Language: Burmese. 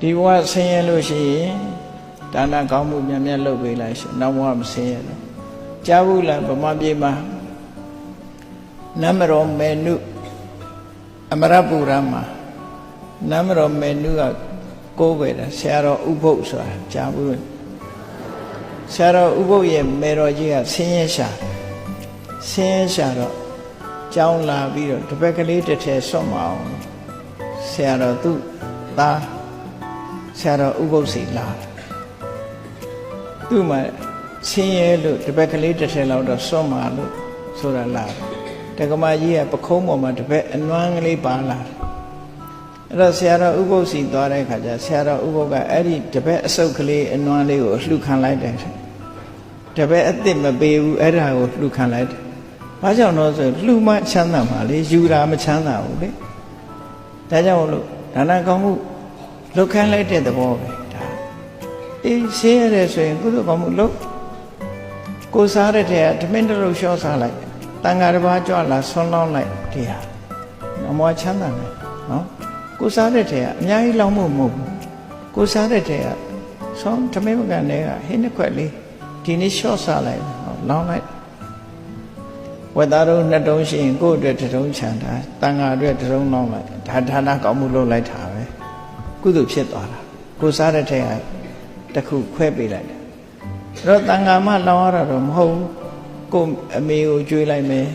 ဒီဘဝဆင်းရဲလို့ရှိရင်ဒါနကောင်းမှုများများလုပ်ပေးလိုက်ရှင်နောက်ဘဝမဆင်းရဲတော့ကြားဘူးလားဗမာပြည်မှာနမရောမေနုအမရပူရမှာနမရောမေနုကကိုးပဲတာဆရာတော်ဥပုပ်ဆိုတာကြားဘူးဆရာတော်ဥပုပ်ရဲ့မေတော်ကြီးကဆင်းရဲရှာဆင်းရဲရှာတော့ကြောင်းလာပြီးတော့တပည့်ကလေးတစ်ထည်ဆွတ်မအောင်ဆရာတော်သူ့သား ဆရာတော်ဥပုပ်စီလာတယ်သူ့မှာဆင်းရဲလို့တပည့်ကလေးတစ်ထည်လောက်တော့ဆွတ်မှာလို့ဆိုတာလာတယ်တက္ကမကြီးကပခုံးပေါ်မှာတပည့်အနွမ်းကလေးပါလာတယ်အဲ့တော့ဆရာတော်ဥပုပ်စီသွားတဲ့ခါကျဆရာတော်ဥပုပ်ကအဲ့ဒီတပည့်အစုပ်ကလေးအနွမ်းလေးကိုလှူခံလိုက်တယ်တပည့်အစ်စ်မပေးဘူးအဲ့ဒါကိုလှူခံလိုက်တယ်ဘာကြောင့်လို့ဆိုလှူမှချမ်းသာမှာလေယူတာမချမ်းသာဘူးလေဒါကြောင့်မလို့ဒါနကောင်းမှု လုတ်ခိုင်းလိုက်တဲ့သဘောပဲဒါအေးရှင်းရတယ်ဆိုရင်ကုသိုလ်ကောင်းမှုလုတ်ကိုစားတဲ့ထဲကဓမင်းတစ်လုံးလျှော့စားလိုက်တန်ဃာတစ်ပါးကြွလာဆွန်းလောင်းလိုက်ဒီဟာအမောချမ်းသာမယ်နော်ကိုစားတဲ့ထဲကအများကြီးလောင်းမှုမဟုတ်ဘူးကိုစားတဲ့ထဲကဆွန်းဓမင်းမကန်တဲ့ကဟင်းတစ်ခွက်လေးဒီနေ့လျှော့စားလိုက်ဟောလောင်းလိုက်ဝက်သားတို့နှစ်တုံးရှိရင်ကိုယ့်အတွက်တစ်တုံးချန်တာတန်ဃာအတွက်တစ်တုံးလောင်းလိုက်ဒါဌာနကောင်းမှုလုပ်လိုက်တာပဲ ကုသိုလ်ဖြစ်သွားတာကိုစားတဲ့ထဲကတစ်ခုခွဲပေးလိုက်တယ်အဲ့တော့တန်ဃာမလောင်းရတာတော့မဟုတ်ဘူးကိုယ့်အမေကိုကြွေးလိုက်မယ်